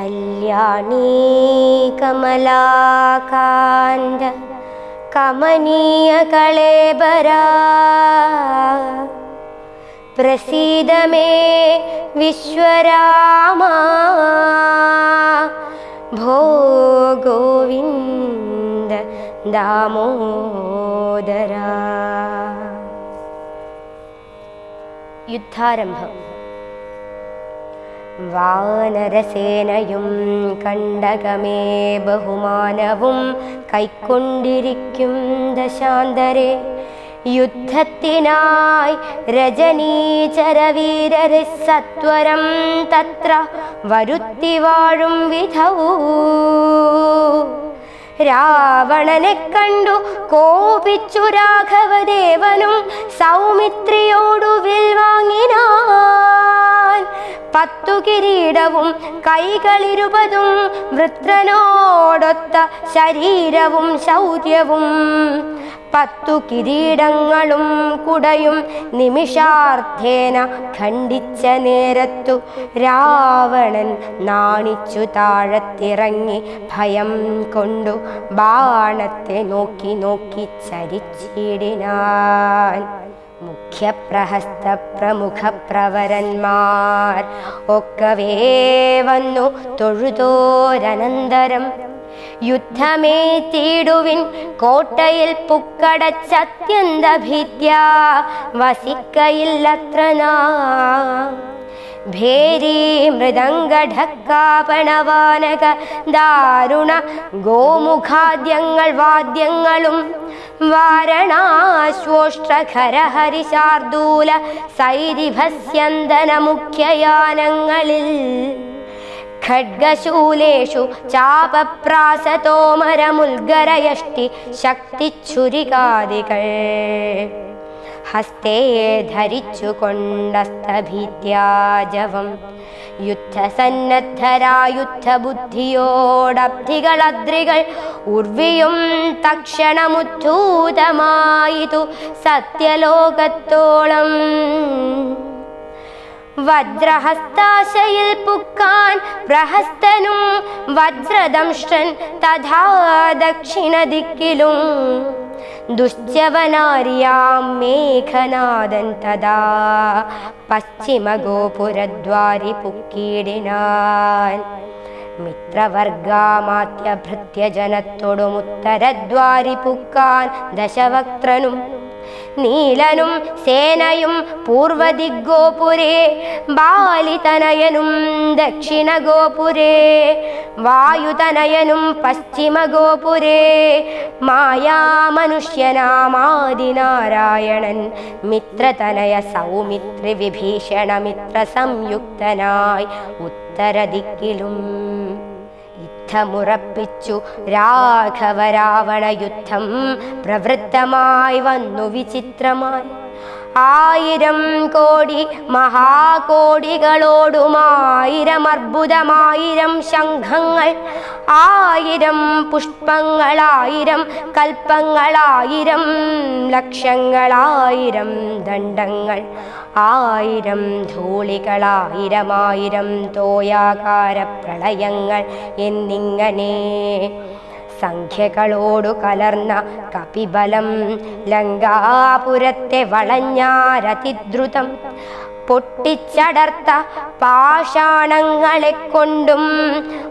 കല്യാണീ കമലാകാന്ത കമനീയ കളേബരാ പ്രസീദ മേ വിശ്വരാമ. ഭോ ഗോവിന്ദ ദാമോദര. യുദ്ധാരംഭം. വാനരസേനയും കണ്ടകമേ ബഹുമാനവും കൈക്കൊണ്ടിരിക്കും ദശാന്തരെ. യുദ്ധത്തിനായി രജനീചരവീരരെ സത്വരം തത്ര വരുത്തി വാഴും വിധവൂ. രാവണനെ കണ്ടു കോപിച്ചു രാഘവദേവനും സൗമിത്രിയോടു വിൽവാങ്ങിനാൻ. പത്തു കിരീടവും കൈകളിരുപതും വൃത്രനോടൊത്ത ശരീരവും ശൗര്യവും. പത്തു കിരീടങ്ങളും കുടയും നിമിഷാർത്ഥേന ഖണ്ഡിച്ച നേരത്തു രാവണൻ നാണിച്ചു താഴത്തിറങ്ങി ഭയം കൊണ്ടു ബാണത്തെ നോക്കി നോക്കി ചരിച്ചിടിനാൻ. മുഖ്യപ്രഹസ്ത പ്രമുഖ പ്രവരന്മാർ ഒക്കവേ വന്നു തൊഴുതോരനന്തരം. യുദ്ധമേ തീടുവിൻ കോട്ടയിൽ പുക്കടച്ചത്യന്ത ഭീത്യ വസിക്കയില്ലത്ര നാം ഭേരി മൃദംഗഢക്കാപണവാനക ദാരുണ ഗോമുഖാദ്യങ്ങൾ വാദ്യങ്ങളും വാരണാശ്വോഷ്ട്രഖരഹരിശാർദൂല സൈരിഭസ്യന്തന മുഖ്യയാനങ്ങളിൽ ഖഡ്ഗശൂലേഷു ചാപപ്രാസതോമരമുൽഗരയഷ്ടി ശക്തിച്ഛുരികാദികൾ ഹസ്തേ ധരിച്ചു കൊണ്ടസ്തഭീത്യാജവം യുദ്ധസന്നദ്ധരായുദ്ധബുദ്ധിയോടബ്ധികളദ്രികൾ ഉർവിയും തക്ഷണമുദ്ധൂതമായിതു സത്യലോകത്തോളം. വജ്രഹസ്താശയിൽ പുക്കാൻ പ്രഹസ്തനും വജ്രദംഷ്ടൻ തഥാ ദക്ഷിണദിക്കിലും ദുശ്ചവനാരിയാം മേഘനാഥൻ തഥാ പശ്ചിമഗോപുരദ്വാരി പുക്കീടിനാൻ. മിത്രവർഗാമാത്യഭൃത്യജനത്തോടുമുത്തരദ്വാരി പുക്കാൻ ദശവക്ത്രനും നീലനും സേനയും പൂർവദിഗോപുരേ ബാലിതനയനും ദക്ഷിണഗോപുരേ വായുതനയനും പശ്ചിമഗോപുരേ മായാമനുഷ്യനാമാദിനാരായണൻ മിത്രതനയ സൗമിത്രി വിഭീഷണമിത്ര സംയുക്തനായി ഉത്തരദിക്കിലും. യുദ്ധമുറപ്പിച്ചു രാഘവരാവണ യുദ്ധം പ്രവൃത്തമായി വന്നു വിചിത്രമായി. ആയിരം കോടി മഹാകോടികളോടുമായിരം അർബുദമായിരം ശംഖങ്ങൾ ആയിരം പുഷ്പങ്ങളായിരം കൽപ്പങ്ങളായിരം ലക്ഷങ്ങളായിരം ദണ്ഡങ്ങൾ ആയിരം ധൂളികളായിരമായിരം തോയാകാര പ്രളയങ്ങൾ എന്നിങ്ങനെ സംഖ്യകളോടു കലർന്ന കപിബലം ലങ്കാപുരത്തെ വളഞ്ഞാരതിദ്രുതം പൊട്ടിച്ചടർത്ത പാഷാണങ്ങളെ കൊണ്ടും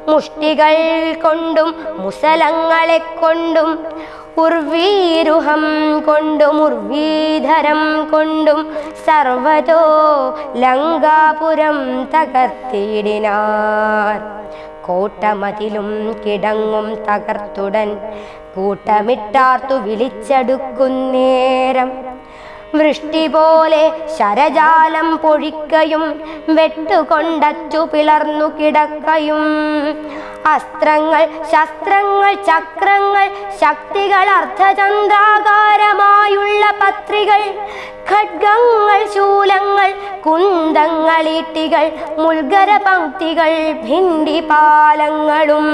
മുഷ്ടികൾ കൊണ്ടും മുസലങ്ങളെ കൊണ്ടും ഉർവീരുഹം കൊണ്ടും ഉർവീധരം കൊണ്ടും സർവതോ ലങ്കാപുരം തകർത്തിടിനാർ. കോട്ടമതിലും കിടങ്ങും തകർത്തുടൻ കൂട്ടമിട്ടാർത്തു വിളിച്ചടുക്കുന്നേരം വൃഷ്ടി പോലെ ശരജാലം പൊഴിക്കയും വെട്ടുകൊണ്ടച്ചു പിളർന്നു കിടക്കയും. അസ്ത്രങ്ങൾ ശസ്ത്രങ്ങൾ ചക്രങ്ങൾ ശക്തികൾ അർദ്ധചന്ദ്രാകാരമായുള്ള പത്രികൾ ഖഡ്ഗങ്ങൾ ശൂലങ്ങൾ കുന്തങ്ങൾ ഈട്ടികൾ മുൾഗര പങ്ക്തികൾ ഭിണ്ടിപാലങ്ങളും.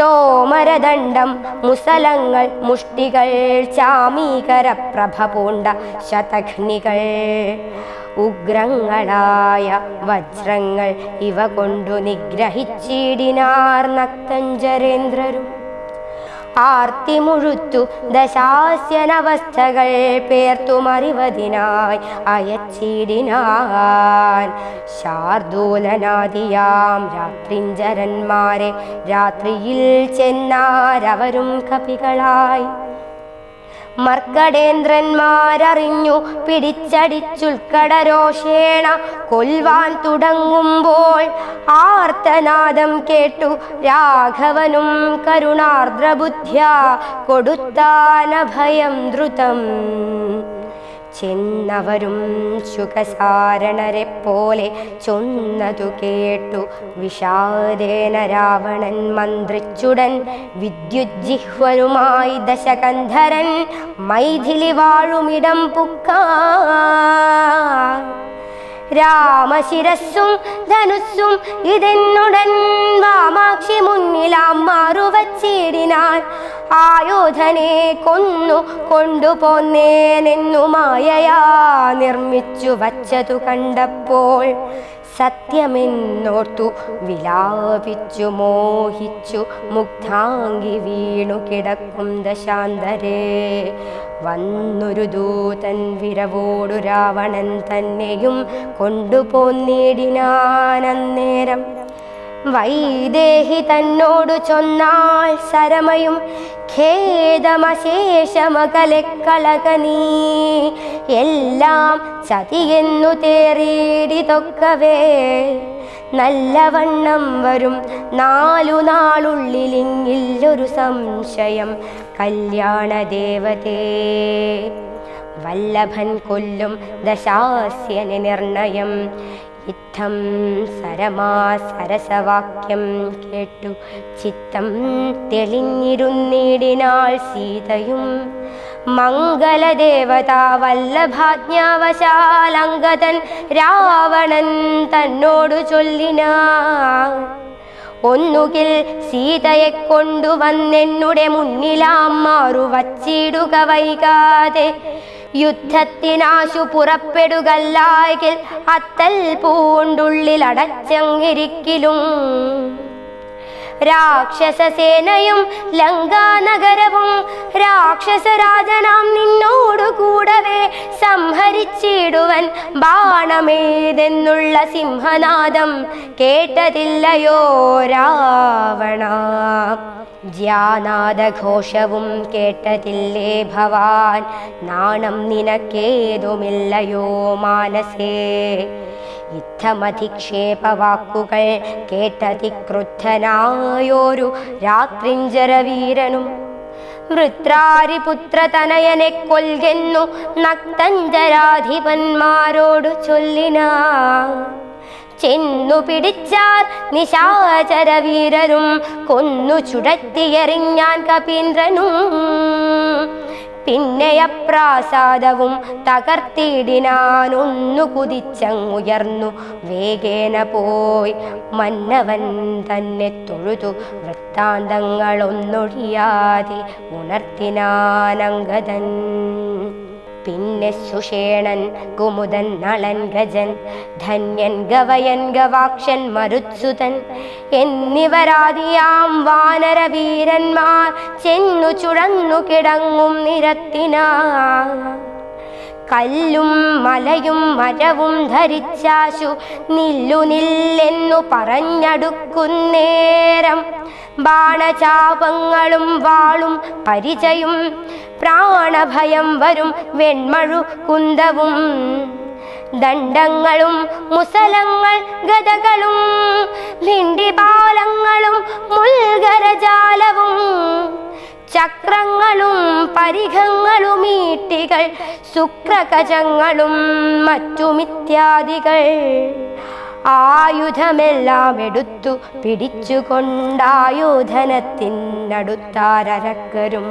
തോമരദണ്ഡം മുസലങ്ങൾ മുഷ്ടികൾ ചാമീകര പ്രഭ പൂണ്ട ശതഘ്നികൾ. ഉഗ്രങ്ങളായ വജ്രങ്ങൾ ഇവ കൊണ്ടു നിഗ്രഹിച്ചിടിനാർ നക്തഞ്ചരേന്ദ്രരും ആർത്തി മുഴുത്തു ദശാസ്യനവസ്ഥകൾ പേർത്തുമറിവതിനായി അയച്ചിടിനാൻ. ശാർദൂലനാദിയാം രാത്രിഞ്ചരന്മാരെ രാത്രിയിൽ ചെന്നാരവരും കപികളായി. മർക്കടേന്ദ്രന്മാരറിഞ്ഞു പിടിച്ചടിച്ചുൽക്കടരോഷേണ കൊൽവാൻ തുടങ്ങുമ്പോൾ ആർത്തനാദം കേട്ടു രാഘവനും കരുണാർദ്രബുദ്ധ്യ കൊടുത്താനഭയം ദ്രുതം. ചെന്നവരും ശുഖസാരണരെ പോലെ ചൊന്നതു കേട്ടു. വിഷാദേന രാവണൻ മന്ത്രിച്ചുടൻ വിദ്യുജ്ജിഹ്വരുമായി ദശകന്ധരൻ മൈഥിലി വാഴുമിടം പുക്കാ. രാമശിരസ്സും ധനുസ്സും ഇതെന്നുടൻ വാമാക്ഷി മുന്നിലാം മാറുവച്ചിടിനാൻ ആയോധനെ കൊന്നു കൊണ്ടുപോന്നേനെന്നു മായയാ. നിർമ്മിച്ചു വച്ചതു കണ്ടപ്പോൾ സത്യമെന്നോർത്തു വിലാപിച്ചു മോഹിച്ചു മുഗ്ധാംഗി വീണു കിടക്കും ദശാന്തരേ. വന്നൊരു ദൂതൻ വിരവോടു രാവണൻ തന്നെയും കൊണ്ടുപോന്നിടിനാനന്നേരം വൈദേഹി തന്നോടു ചൊന്നാൾ സരമയും ഖേദമശേഷമകലെ കളകനീ എല്ലാം ചതിയെന്നു തേറിയിടിതൊക്കവേ നല്ലവണ്ണം വരും നാലു നാളുള്ളിലിങ്ങില്ലൊരു സംശയം കല്യാണദേവതേ. വല്ലഭൻ കൊല്ലും ദശാസ്യന് നിർണയം ഇത്തം സരമാ സരസവാക്യം കേട്ടു. ചിത്തം തെളിഞ്ഞിരുന്നിടിനാൾ സീതയും മംഗളദേവതാ വല്ലഭാജ്ഞാവശാലങ്കതൻ രാവണൻ തന്നോടു ചൊല്ലിനാ ഒന്നുകിൽ സീതയെ കൊണ്ടുവന്നെന്നുടെ മുന്നിലാം മാറു വച്ചിടുക വൈകാതെ യുദ്ധത്തിനാശു പുറപ്പെടുകല്ലായെങ്കിൽ അത്തൽ പൂണ്ടുള്ളിൽ അടച്ചങ്ങിരിക്കിലും. രാക്ഷസസേനയും ലങ്കാനഗരവും രാക്ഷസരാജനാം നിന്നോടു കൂടവേ സംഹരിച്ചിടുവൻ ബാണമേതെന്നുള്ള സിംഹനാദം കേട്ടതില്ലയോ രാവണ? ജ്യാനാദഘോഷവും കേട്ടതില്ലേ ഭവാൻ? നാണം നിനക്കേതുമില്ലയോ മാനസേ? യുദ്ധമധിക്ഷേപവാക്കുകൾ കേട്ടതിക്രുദ്ധനായോരു രാത്രിഞ്ചരവീരനും വൃത്രാരിപുത്രതനയനെ കൊൽകെന്നു നക്തഞ്ചരാധിപന്മാരോടു ചൊല്ലിനാ. ചെന്നു പിടിച്ചാർ നിശാചരവീരരും കൊന്നു ചുടത്തിയെറിഞ്ഞാൻ കപീന്ദ്രനും. പിന്നെ അപ്രാസാദവും തകർത്തിടിനാനൊന്നു കുതിച്ചങ്ങുയർന്നു. വേഗേന പോയി മന്നവൻ തന്നെ തൊഴുതു. വൃത്താന്തങ്ങളൊന്നൊഴിയാതെ ഉണർത്തിനാനങ്കതൻ പിന്നെ സുഷേണൻ കുമുദൻ നളൻ ഗജൻ ധന്യൻ ഗവയൻ ഗവാക്ഷൻ മരുത്സുതൻ എന്നിവരാദിയാം വാനരവീരന്മാർ. ചെന്നു ചുഴന്നു കിടങ്ങും നിരത്തിനാ. കല്ലും മലയും മരവും ധരിച്ചാശു. നില്ലു നില്ലെന്നു പറഞ്ഞടുക്കുന്നേരം. ബാണചാപങ്ങളും വാളും പരിചയും. പ്രാണഭയം വരും വെൺമഴു കുന്തവും. ദണ്ഡങ്ങളും മുസലങ്ങൾ ഗതകളും ഭിണ്ടിപാലങ്ങളും മുൽഗരജാലവും. ചക്രങ്ങളും പരിഘങ്ങളും ഈട്ടികൾ ശുക്രകജങ്ങളും മറ്റുമിത്യാദികൾ ആയുധമെല്ലാം എടുത്തു പിടിച്ചുകൊണ്ടായുധനത്തിനടുത്താരക്കരും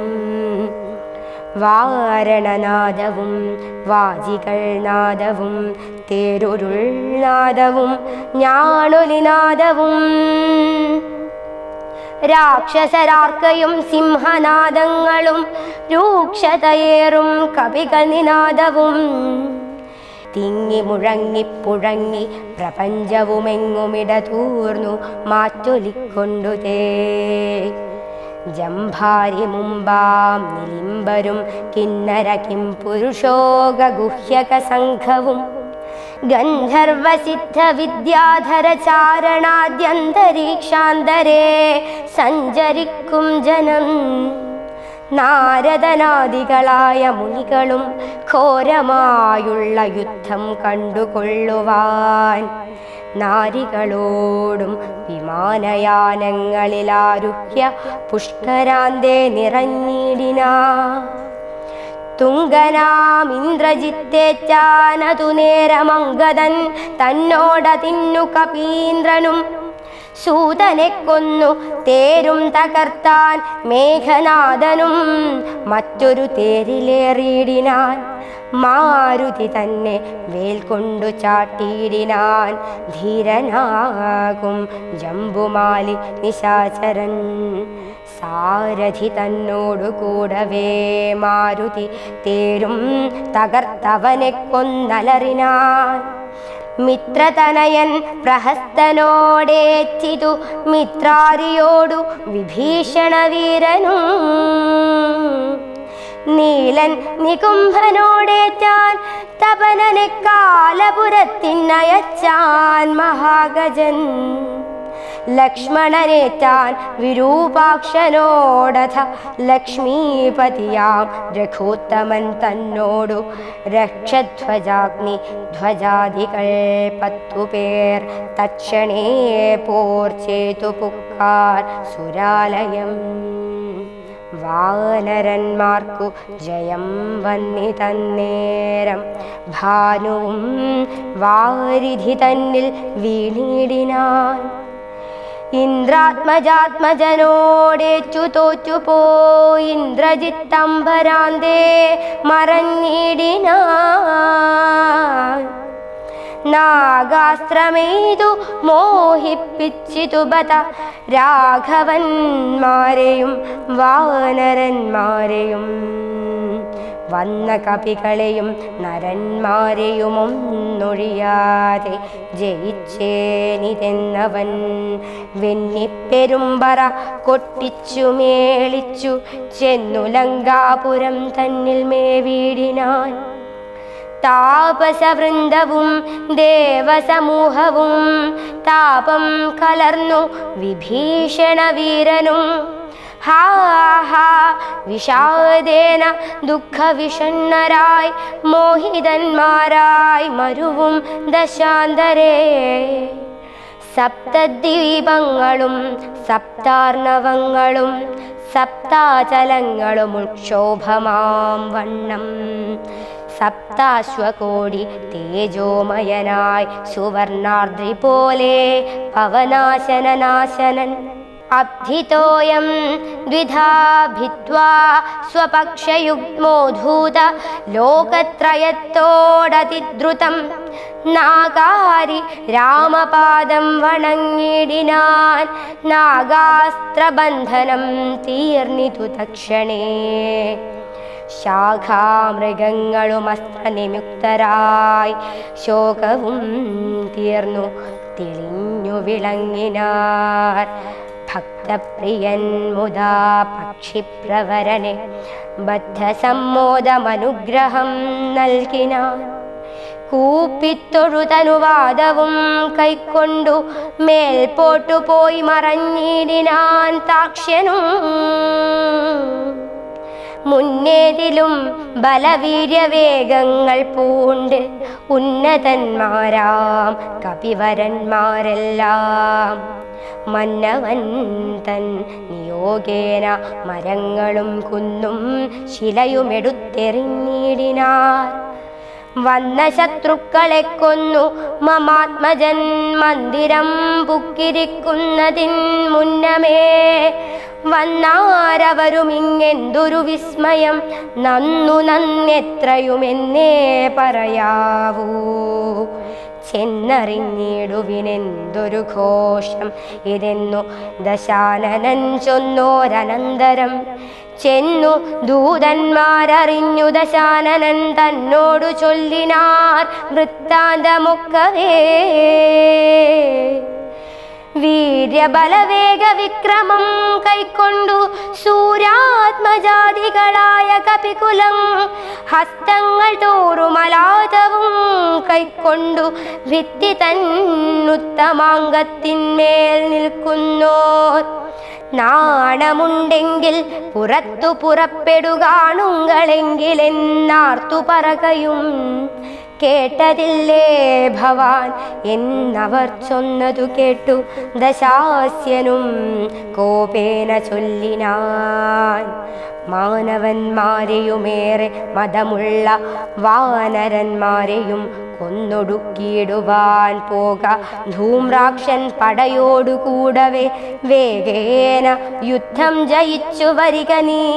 വാരണനാദവും വാജികൾ നാദവും തേരുരുൾനാദവും ഞാണൊലിനാദവും രാക്ഷസരാർക്കയും സിംഹനാദങ്ങളും രൂക്ഷതയേറും കവികൾ നിനാദവും തിങ്ങി മുഴങ്ങിപ്പുഴങ്ങി പ്രപഞ്ചവുമെങ്ങുമിടതൂർന്നു മാറ്റൊലിക്കൊണ്ടു തേ. ജംഭാരി മുമ്പാം നിലിംബരും കിന്നര കിം പുരുഷോക ഗുഹ്യക സംഘവും ഗന്ധർവസിദ്ധ വിദ്യാധര ചാരണാദ്യന്തരീക്ഷാന്തരേ സഞ്ചരിക്കും ജനം. നാരദനാദികളായ മുനികളും ഘോരമായുള്ള യുദ്ധം കണ്ടുകൊള്ളുവാൻ നാരികളോടും വിമാനയാനങ്ങളിലാരുഹ്യ പുഷ്കരാന്തേ നിറഞ്ഞിടിനാ. തുങ്കനാം ഇന്ദ്രജിത്തേറ്റാനതു നേരമംഗതൻ തന്നോട തിന്നു കപീന്ദ്രനും. സൂതനെ കൊന്നു തേരും തകർത്താൻ മേഘനാഥനും. മറ്റൊരു തേരിലേറിയിടിനാൻ മാരുതി തന്നെ വേൽ കൊണ്ടു ചാട്ടിയിടിനാൻ. ധീരനാകും ജംബുമാലി നിശാചരൻ. സാരഥി തന്നോടു കൂടവേ മാരുതി തേരും തകർത്തവനെ കൊന്നലറിനാൻ. മിത്രതനയൻ പ്രഹസ്തനോടേറ്റിതു മിത്രാരിയോടു വിഭീഷണ വീരനും നീലൻ നികുംഭനോടേറ്റാൻ തപനനെ കാലപുരത്തിനയച്ചാൻ മഹാഗജൻ. ലക്ഷ്മണനേറ്റാൻ വിരൂപാക്ഷനോടഥ ലക്ഷ്മീപതിയാം രഘുത്തമൻ തന്നോടു രക്ഷധ്വജാഗ്നി ധ്വജാദികൾ പത്തുപേർ തക്ഷണേ പോർ ചേതു പുക്കാർ സുരാലയം. വാനരന്മാർക്കു ജയം വന്നി തന്നേരം ഭാനുവും വാരിധി തന്നിൽ വീണിടിനാൻ. ഇന്ദ്രാത്മജാത്മജനോടേച്ചു തോറ്റുപോയി ഇന്ദ്രജിത്തംബരാന്തേ മറഞ്ഞിടിനാൻ നാഗാസ്ത്രമേതു മോഹിപ്പിച്ചിതു ബത രാഘവന്മാരെയും വാനരന്മാരെയും വന്ന കപികളെയും നരന്മാരെയും ഒന്നൊഴിയാതെ ജയിച്ചേനിതെന്നവൻ. വെന്നിപ്പെരുമ്പറ കൊട്ടിച്ചു മേളിച്ചു ചെന്നു ലങ്കാപുരം തന്നിൽ മേവീടിനാൻ. താപസവൃന്ദവും ദേവസമൂഹവും താപം കലർന്നു വിഭീഷണ വീരനും ഹാ ഹാ വിഷാദേന ദുഃഖവിഷണ്ണരായി മോഹിതന്മാരായി മരുവും ദശാന്തരേ. സപ്തദ്വീപങ്ങളും സപ്താർണവങ്ങളും സപ്താചലങ്ങളും ഉക്ഷോഭമാം വണ്ണം. സപ്താശ്വകോടി തേജോമയനായി സുവർണാർദ്രി പോലെ പവനാശനനാശനൻ അബ്ധിതോയം द्विधा ഭിത്വാ സ്വപക്ഷയുഗ്മോധൂത ലോകത്രയത്തോടതിദ്രുതം നാഗാരി രാമപാദം വണങ്ങിടിനാൻ നാഗാസ്ത്രബന്ധനം തീർന്നിതു തക്ഷണേ. ശാഖാമൃഗങ്ങളും അസ്ത്രനിമുക്തരായി ശോകവും തീർന്നു തെളിഞ്ഞു വിളങ്ങിനാർ. ഭക്തപ്രിയൻ മുതാ പക്ഷിപ്രവരനെ ബദ്ധസമ്മോദമനുഗ്രഹം നൽകിനാൻ കൂപ്പിത്തൊഴുതനുവാദവും കൈക്കൊണ്ടു മേൽപോട്ടു പോയി മറഞ്ഞിടിനാൻ താക്ഷ്യനും. മുന്നേതിലും ബലവീര്യവേഗങ്ങൾ പൂണ്ട് ഉന്നതന്മാരാം കപിവരന്മാരെല്ലാം. മന്നവൻ തൻ നിയോഗേന മരങ്ങളും കുന്നും ശിലയുമെടുത്തെറിഞ്ഞിടിനാർ. വന്ന ശത്രുക്കളെ കൊന്നു മമാത്മജൻ. മന്ദിരം പുക്കിരിക്കുന്നതിൻ മുന്നമേ വന്നാരവരും ഇങ്ങെന്തൊരു വിസ്മയം. നന്നു നന്നെത്രയുമെന്നേ പറയാവൂ. ചെന്നറിഞ്ഞിടുവിനെന്തൊരു ഘോഷം? ഇതെന്നു ദശാനനൻ ചൊന്നോരനന്തരം ചെന്നു ദൂതന്മാരറിഞ്ഞു ദശാനനൻ തന്നോടു ചൊല്ലിനാർ വൃത്താന്തമൊക്കവേ. വീര്യബലവേഗ വിക്രമം കൈക്കൊണ്ടു സൂര്യാത്മജാതികളായ കപികുലം ഹസ്തങ്ങൾ തോറുമലാതവും കൈക്കൊണ്ടു ഭിത്തി തന്നുത്തമാങ്കത്തിന്മേൽ നിൽക്കുന്നോർ നാണമുണ്ടെങ്കിൽ പുറത്തു പുറപ്പെടുകാണുങ്ങളെങ്കിൽ എന്നാർത്തു പറകയും കേട്ടതില്ലേ ഭവാൻ? എന്നവർ ചൊന്നതു കേട്ടു. ദശാസ്യനും കോപേന ചൊല്ലിനാൻ. മാനവന്മാരെയുമേറെ മതമുള്ള വാനരന്മാരെയും കൊന്നൊടുക്കിയിടുവാൻ പോക. ധൂമ്രാക്ഷൻ പടയോടുകൂടവേ. വേഗേന യുദ്ധം ജയിച്ചു വരിക നീ.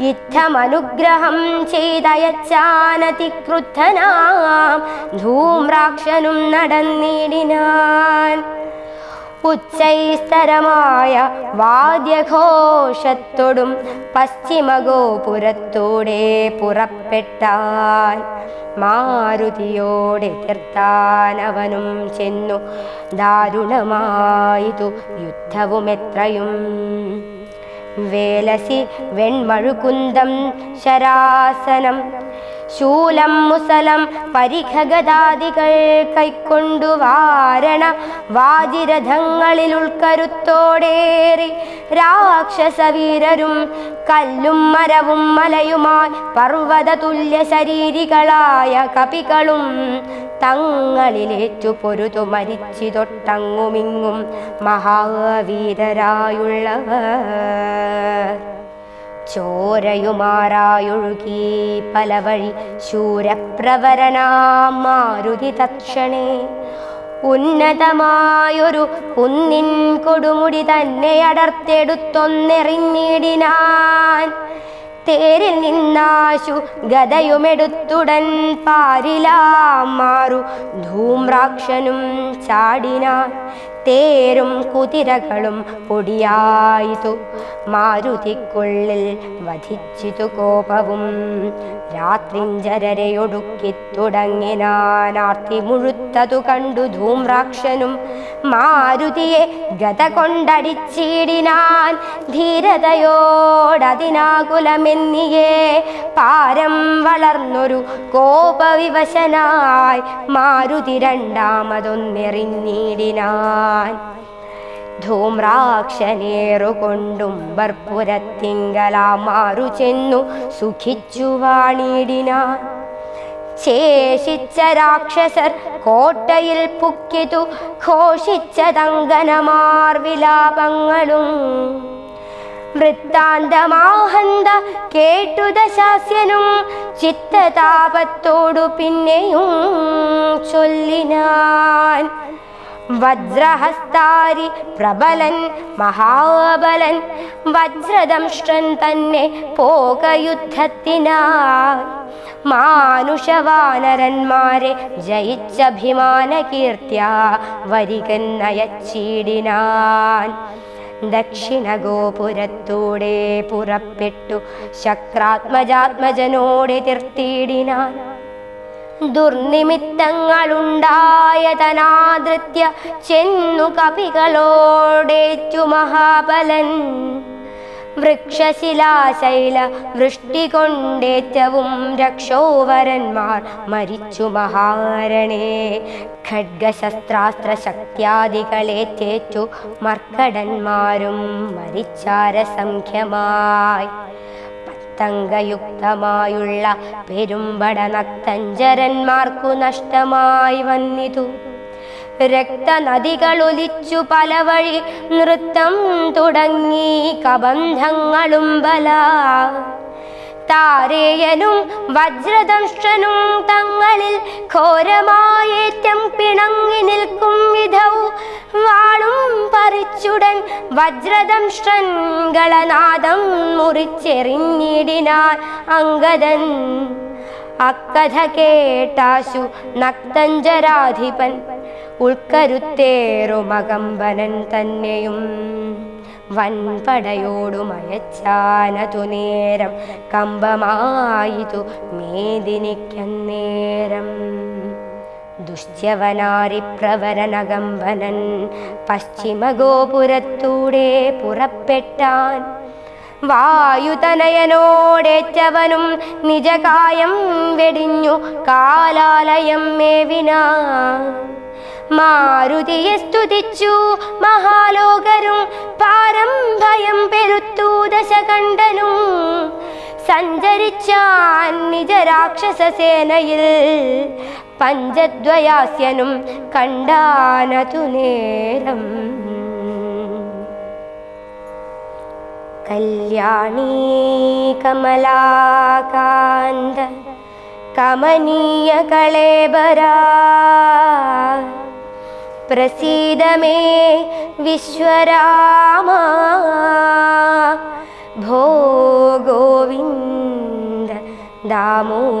യുദ്ധമനുഗ്രഹം ചെയ്തയച്ചാനതിക്രുദ്ധനാം ധൂമ്രാക്ഷനും നടന്നിടിനാൻ. ഉച്ചൈസ്തരമായ വാദ്യഘോഷത്തോടും പശ്ചിമഗോപുരത്തോടെ പുറപ്പെട്ടാൻ. മാരുതിയോടെ തീർത്താനവനും ചെന്നു. ദാരുണമായിതു യുദ്ധവുമെത്രയും വേലസി വെൺമഴുകുന്തം ശരാസനം. ശൂലം മുസലം പരിഖഗതാദികൾ കൈക്കൊണ്ടു വാരണ വാജിരഥങ്ങളിൽ ഉൾക്കരുത്തോടേറി രാക്ഷസവീരരും കല്ലും മരവും മലയുമായി പർവത തുല്യ ശരീരികളായ കപികളും തങ്ങളിലേറ്റു പൊരുതു മരിച്ചു തൊട്ടങ്ങുമിങ്ങും മഹാവീരരായുള്ളവർ. ചോരയുമാറായൊഴുകി പല വഴി ശൂരപ്രവരനാം തക്ഷണേ ഉന്നതമായൊരു കുന്നിൻ കൊടുമുടി തന്നെ അടർത്തെടുത്തൊന്നെറിഞ്ഞിടിനാൻ തേരിൽ നിന്നാശു ഗതയുമെടുത്തുടൻ പാരിലാമാറു ധൂമ്രാക്ഷനും ചാടിനാൻ. തേരും കുതിരകളും പൊടിയായിതു. മാരുതിക്കുള്ളിൽ വധിച്ചിതു കോപവും. രാത്രിഞ്ചരരെയൊടുക്കി തുടങ്ങിനാനാർത്തി മുഴുത്തതു കണ്ടു ധൂമ്രാക്ഷനും. മാരുതിയെ ഗത കൊണ്ടടിച്ചിടിനാൻ ധീരതയോടതിനാകുലമെന്നിയേ പാരം വളർന്നൊരു കോപവിവശനായി മാരുതി രണ്ടാമതൊന്നെറിഞ്ഞിടിനാൻ. ധൂമ്രാക്ഷനേറുകൊണ്ടും ബർപ്പുരത്തിങ്കലാമാറു ചെന്നു സുഖിച്ചു വാണിടിനാൻ. ശേഷിച്ച രാക്ഷസർ കോട്ടയിൽ പുക്കിതു ഘോഷിച്ചതങ്കനമാർ വിലാപങ്ങളും. വൃത്താന്തമാഹന്ത കേട്ടു ദശാസ്യനും ചിത്തതാപത്തോടു പിന്നെയും ചൊല്ലിനാൻ. വജ്രഹസ്താരി പ്രബലൻ മഹാബലൻ വജ്രദംഷ്ടൻ തന്നെ പോകയുദ്ധത്തിനായി മാനുഷവാനരന്മാരെ ജയിച്ചഭിമാന കീർത്തിയ വരികന്നയച്ചിടിനാൻ ദക്ഷിണഗോപുരത്തൂടെ പുറപ്പെട്ടു. ശക്രാത്മജാത്മജനോടെ തീർത്തിയിടിനാൻ. ദുർനിമിത്തങ്ങളുണ്ടായതനാദൃത്യ ചെന്നു കപികളോടേറ്റു മഹാബലൻ. വൃക്ഷശിലാശൈല വൃഷ്ടി കൊണ്ടേറ്റവും രക്ഷോവരന്മാർ മരിച്ചു മഹാരണേ. ഖഡ്ഗശസ്ത്രാസ്ത്ര ശക്തിയാദികളേറ്റേറ്റു മർക്കടന്മാരും മരിച്ചാരസംഖ്യമായി. പത്തംഗയുക്തമായുള്ള പെരുമ്പട നക്തഞ്ചരന്മാർക്കു നഷ്ടമായി വന്നിതു. രക്തനദികളൊലിച്ചു പല വഴി നൃത്തം തുടങ്ങി കബന്ധങ്ങളും ബല. താരേയനും വജ്രദംഷ്ടനും തങ്ങളിൽ ഘോരമായേറ്റം പിണങ്ങി നിൽക്കും വിധവും വാളും പറിച്ചുടൻ വജ്രദംഷ്ടൻ ഗളനാദം അങ്കദൻ. അക്കഥ കേട്ടാശു നക്തഞ്ചരാധിപൻ. ഉൾക്കരുത്തേറുമകമ്പനൻ തന്നെയും. വൻപടയോടുമയച്ചാനതു നേരം കമ്പമായിതു മേദിനിക്കന്നേരം. ദുശ്യവനാരിപ്രവരനകമ്പനൻ പശ്ചിമഗോപുരത്തൂടെ പുറപ്പെട്ടാൻ. വായുതനയനോടേറ്റവനും നിജകായം വെടിഞ്ഞു കാലാലയം മേവിനാ മാരുതിയെ സ്തുതിച്ചു. മഹാലോകരും പാരം ഭയം പെരുത്തു ദശകണ്ഠനും. സഞ്ചരിച്ചാൻ നിജരാക്ഷസ സേനയിൽ പഞ്ചദ്വയാസ്യനും കണ്ടാനതു നേരം. കല്യാണീ കമലാകാന്ത കമനീയ കളേബരാ प्रसीद मे विश्वरामा। भो गोविन्द दामोदरा।